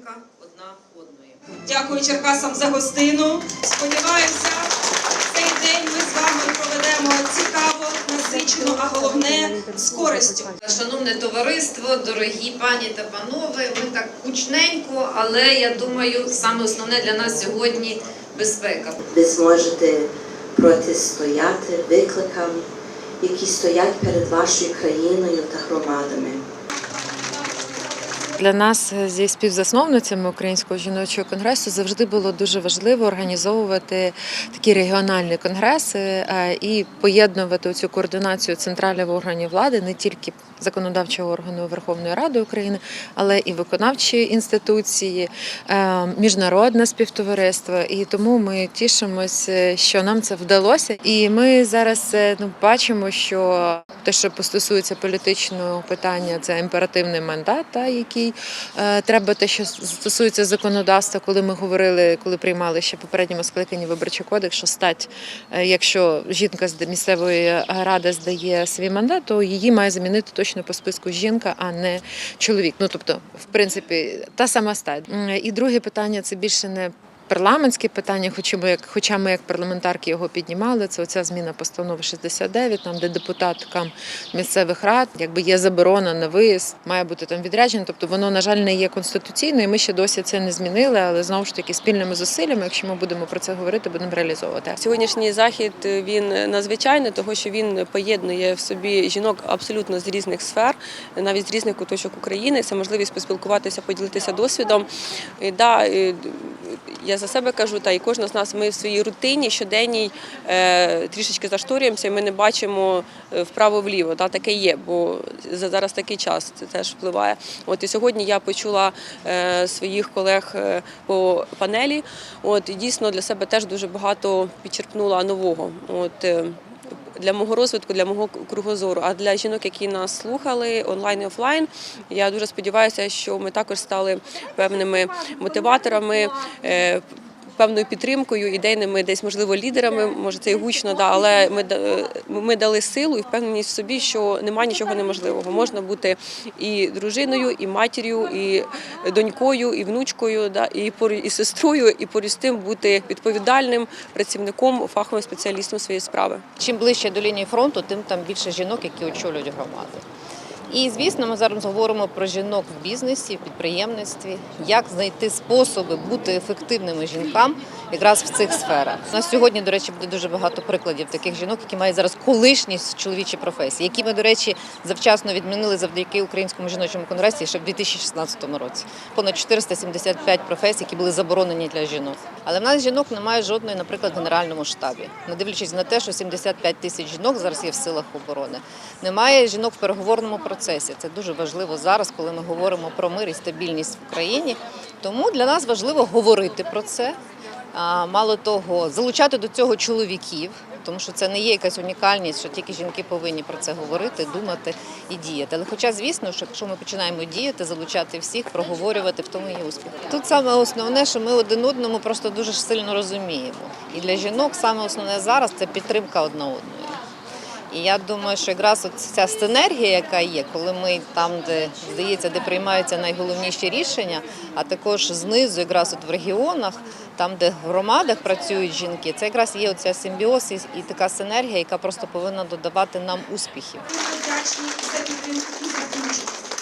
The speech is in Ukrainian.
підтримка одна одної. Дякую Черкасам за гостину. Сподіваюся, цей день ми з вами проведемо цікаво, насичено, а головне з користю. Шановне товариство, дорогі пані та панове, ми так гучненько, але я думаю, саме основне для нас сьогодні безпека. ви зможете протистояти викликам, які стоять перед вашою країною та громадами. Для нас е, зі співзасновницями Українського жіночого конгресу завжди було дуже важливо організовувати такі регіональні конгреси е, і поєднувати цю координацію центральних органів влади не тільки законодавчого органу Верховної Ради України, але і виконавчі інституції, е, міжнародне співтовариство. І тому ми тішимося, що нам це вдалося. І ми зараз ну, бачимо, що те, що стосується політичного питання, це імперативний мандат, та, який е, треба те, що стосується законодавства, коли ми говорили, коли приймали ще попередньому скликанні виборчий кодекс, що стать, е, якщо жінка з місцевої ради здає свій мандат, то її має замінити точно по списку жінка, а не чоловік. Ну тобто, в принципі, та сама стать. І друге питання це більше не. Парламентське питання, хоча ми як, хоча ми як парламентарки його піднімали, це оця зміна постанови 69, там де депутаткам місцевих рад якби є заборона на виїзд, має бути там відрядження. Тобто воно, на жаль, не є конституційною. Ми ще досі це не змінили, але знову ж таки спільними зусиллями, якщо ми будемо про це говорити, будемо реалізовувати. Сьогоднішній захід е, він надзвичайний, тому що він поєднує в собі жінок абсолютно з різних сфер, навіть з різних куточок України. Це можливість поспілкуватися, поділитися досвідом. І, да, я за себе кажу, та і кожна з нас ми в своїй рутині щоденній е, трішечки зашторюємося, і ми не бачимо е, вправо-вліво. Та таке є, бо за- зараз такий час це теж впливає. От і сьогодні я почула е, своїх колег е, по панелі. От і дійсно для себе теж дуже багато підчерпнула нового. От е, для мого розвитку, для мого кругозору. А для жінок, які нас слухали онлайн і офлайн, я дуже сподіваюся, що ми також стали певними мотиваторами. Певною підтримкою, ідейними, десь можливо лідерами, може це і гучно, да, але ми, ми дали силу і впевненість в собі, що немає нічого неможливого. Можна бути і дружиною, і матір'ю, і донькою, і внучкою, да, і і сестрою, і поряд з тим бути відповідальним працівником, фаховим спеціалістом своєї справи. Чим ближче до лінії фронту, тим там більше жінок, які очолюють громади. І звісно, ми зараз говоримо про жінок в бізнесі, в підприємництві, як знайти способи бути ефективними жінкам якраз в цих сферах. У нас сьогодні, до речі, буде дуже багато прикладів таких жінок, які мають зараз колишні чоловічі професії, які ми, до речі, завчасно відмінили завдяки українському жіночому конгресі ще в 2016 році. Понад 475 професій, які були заборонені для жінок. Але в нас жінок немає жодної, наприклад, в генеральному штабі, не дивлячись на те, що 75 тисяч жінок зараз є в силах оборони. Немає жінок в переговорному процесі. Це дуже важливо зараз, коли ми говоримо про мир і стабільність в Україні. Тому для нас важливо говорити про це. Мало того, залучати до цього чоловіків, тому що це не є якась унікальність, що тільки жінки повинні про це говорити, думати і діяти. Але хоча, звісно, що якщо ми починаємо діяти, залучати всіх, проговорювати, в тому є успіх. Тут саме основне, що ми один одному просто дуже сильно розуміємо. І для жінок саме основне зараз це підтримка одна одної. І я думаю, що якраз от ця синергія, яка є, коли ми там, де здається, де приймаються найголовніші рішення, а також знизу, якраз от в регіонах, там, де в громадах працюють жінки, це якраз є оця симбіоз і, така синергія, яка просто повинна додавати нам успіхів. Вдячні за підтримку.